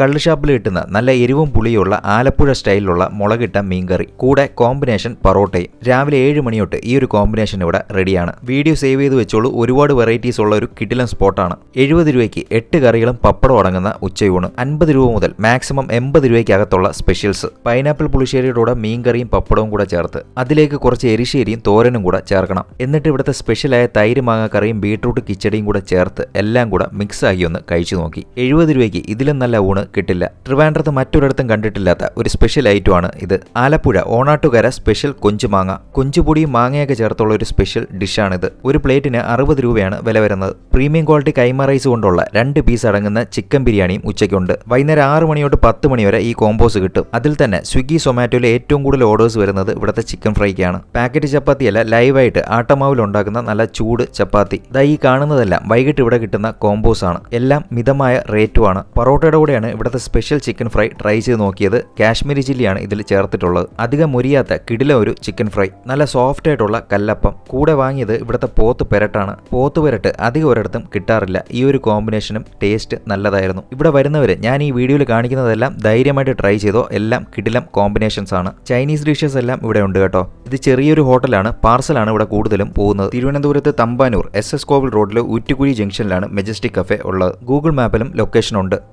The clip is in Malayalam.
കള്ളുഷാപ്പിൽ കിട്ടുന്ന നല്ല എരിവും പുളിയുള്ള ആലപ്പുഴ സ്റ്റൈലിലുള്ള മുളകിട്ട മീൻകറി കൂടെ കോമ്പിനേഷൻ പൊറോട്ടയും. രാവിലെ ഏഴ് മണി തൊട്ട് ഈ ഒരു കോമ്പിനേഷൻ ഇവിടെ റെഡിയാണ്. വീഡിയോ സേവ് ചെയ്ത് വെച്ചോളൂ. ഒരുപാട് വെറൈറ്റീസ് ഉള്ള ഒരു കിടിലൻ സ്പോട്ടാണ്. എഴുപത് രൂപയ്ക്ക് എട്ട് കറികളും പപ്പടം അടങ്ങുന്ന ഉച്ചയൂണ്. അൻപത് രൂപ മുതൽ മാക്സിമം എൺപത് രൂപയ്ക്കകത്തുള്ള സ്പെഷ്യൽസ്. പൈനാപ്പിൾ പുളിശ്ശേരിയുടെ കൂടെ മീൻകറിയും പപ്പടവും കൂടെ ചേർത്ത് അതിലേക്ക് കുറച്ച് എരിശ്ശേരിയും തോരനും കൂടെ ചേർക്കണം. എന്നിട്ട് ഇവിടുത്തെ സ്പെഷ്യലായ തൈര് മാങ്ങാക്കറിയും ബീട്രൂട്ട് കിച്ചടിയും കൂടെ ചേർത്ത് എല്ലാം കൂടെ മിക്സ് ആക്കി ഒന്ന് കഴിച്ചു നോക്കി. എഴുപത് രൂപയ്ക്ക് ഇതിലും നല്ല ഊണ് കിട്ടില്ല. ട്രിവാൻഡ്രത്ത് മറ്റൊരിടത്തും കണ്ടിട്ടില്ലാത്ത ഒരു സ്പെഷ്യൽ ഐറ്റമാണ് ഇത്. ആലപ്പുഴ ഓണാട്ടുകര സ്പെഷ്യൽ കൊഞ്ചുമാങ്ങ. കൊഞ്ചുപൊടിയും മാങ്ങയൊക്കെ ചേർത്തുള്ള ഒരു സ്പെഷ്യൽ ഡിഷാണിത് ഒരു പ്ലേറ്റിന് അറുപത് രൂപയാണ് വില വരുന്നത്. പ്രീമിയം ക്വാളിറ്റി കൈമ റൈസ് കൊണ്ടുള്ള രണ്ട് പീസ് അടങ്ങുന്ന ചിക്കൻ ബിരിയാണിയും ഉച്ചയ്ക്കുണ്ട്. വൈകുന്നേരം ആറ് മണി തൊട്ട് പത്ത് മണി വരെ ഈ കോമ്പോസ് കിട്ടും. അതിൽ തന്നെ സ്വിഗ്ഗി സൊമാറ്റോയിൽ ഏറ്റവും കൂടുതൽ ഓർഡേഴ്സ് വരുന്നത് ഇവിടുത്തെ ചിക്കൻ ഫ്രൈക്കാണ് പാക്കറ്റ് ചപ്പാത്തിയല്ല ലൈവായിട്ട് ആട്ടമാവിൽ ഉണ്ടാക്കുന്ന നല്ല ചൂട് ചപ്പാത്തി. ദാ ഈ കാണുന്നതെല്ലാം വൈകിട്ട് ഇവിടെ കിട്ടുന്ന കോമ്പോസ് ആണ്. എല്ലാം മിതമായ റേറ്റുമാണ് പൊറോട്ടയുടെ കൂടെയാണ് ഇവിടുത്തെ സ്പെഷ്യൽ ചിക്കൻ ഫ്രൈ ട്രൈ ചെയ്ത് നോക്കിയത് കാശ്മീരി ചില്ലിയാണ് ഇതിൽ ചേർത്തിട്ടുള്ളത്. അധികം മുരിയാത്ത കിടില ഒരു ചിക്കൻ ഫ്രൈ നല്ല സോഫ്റ്റ് ആയിട്ടുള്ള കല്ലപ്പം. കൂടെ വാങ്ങിയത് ഇവിടുത്തെ പോത്ത് പെരട്ടാണ്. പോത്ത് പെരട്ട് അധികം ഒരിടത്തും കിട്ടാറില്ല. ഈ ഒരു കോമ്പിനേഷനും ടേസ്റ്റ് നല്ലതായിരുന്നു. ഇവിടെ വരുന്നവർ ഞാൻ ഈ വീഡിയോയിൽ കാണിക്കുന്നതെല്ലാം ധൈര്യമായിട്ട് ട്രൈ ചെയ്തോ? എല്ലാം കിടിലം കോമ്പിനേഷൻസ് ആണ്. ചൈനീസ് ഡിഷസ് എല്ലാം ഇവിടെ ഉണ്ട് കേട്ടോ. ഇത് ചെറിയൊരു ഹോട്ടലാണ്. പാർസലാണ് ഇവിടെ കൂടുതലും പോകുന്നത്. തിരുവനന്തപുരത്ത് തമ്പാനൂർ എസ് എസ് കോവിൽ റോഡിലെ ഊറ്റുകുഴി ജംഗ്ഷനിലാണ് മെജസ്റ്റിക് കഫേ ഉള്ളത്. ഗൂഗിൾ മാപ്പിലും ലൊക്കേഷൻ ഉണ്ട്.